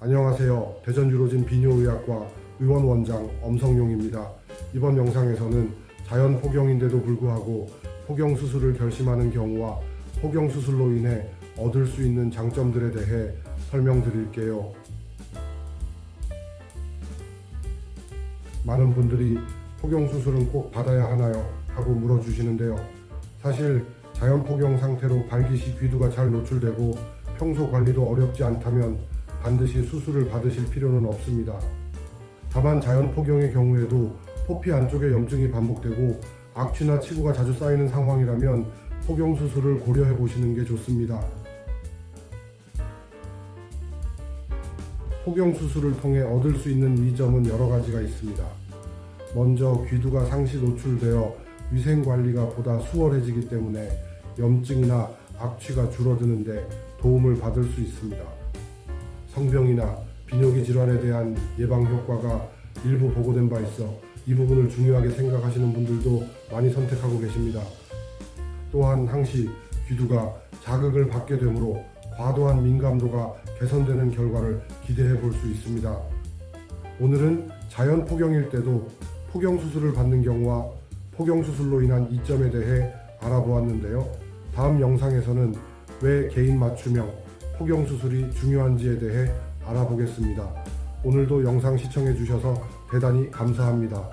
안녕하세요. 대전 유로진 비뇨의학과 의원 원장 엄성용입니다. 이번 영상에서는 자연 포경인데도 불구하고 포경 수술을 결심하는 경우와 포경 수술로 인해 얻을 수 있는 장점들에 대해 설명드릴게요. 많은 분들이 포경 수술은 꼭 받아야 하나요? 하고 물어주시는데요. 사실 자연 포경 상태로 발기시 귀두가 잘 노출되고 평소 관리도 어렵지 않다면 반드시 수술을 받으실 필요는 없습니다. 다만 자연 포경의 경우에도 포피 안쪽에 염증이 반복되고 악취나 치구가 자주 쌓이는 상황이라면 포경 수술을 고려해 보시는 게 좋습니다. 포경 수술을 통해 얻을 수 있는 이점은 여러 가지가 있습니다. 먼저 귀두가 상시 노출되어 위생 관리가 보다 수월해지기 때문에 염증이나 악취가 줄어드는데 도움을 받을 수 있습니다. 성병이나 비뇨기 질환에 대한 예방 효과가 일부 보고된 바 있어 이 부분을 중요하게 생각하시는 분들도 많이 선택하고 계십니다. 또한 항시 귀두가 자극을 받게 되므로 과도한 민감도가 개선되는 결과를 기대해 볼 수 있습니다. 오늘은 자연 포경일 때도 포경 수술을 받는 경우와 포경 수술로 인한 이점에 대해 알아보았는데요. 다음 영상에서는 왜 개인 맞춤형 포경 수술이 중요한지에 대해 알아보겠습니다. 오늘도 영상 시청해 주셔서 대단히 감사합니다.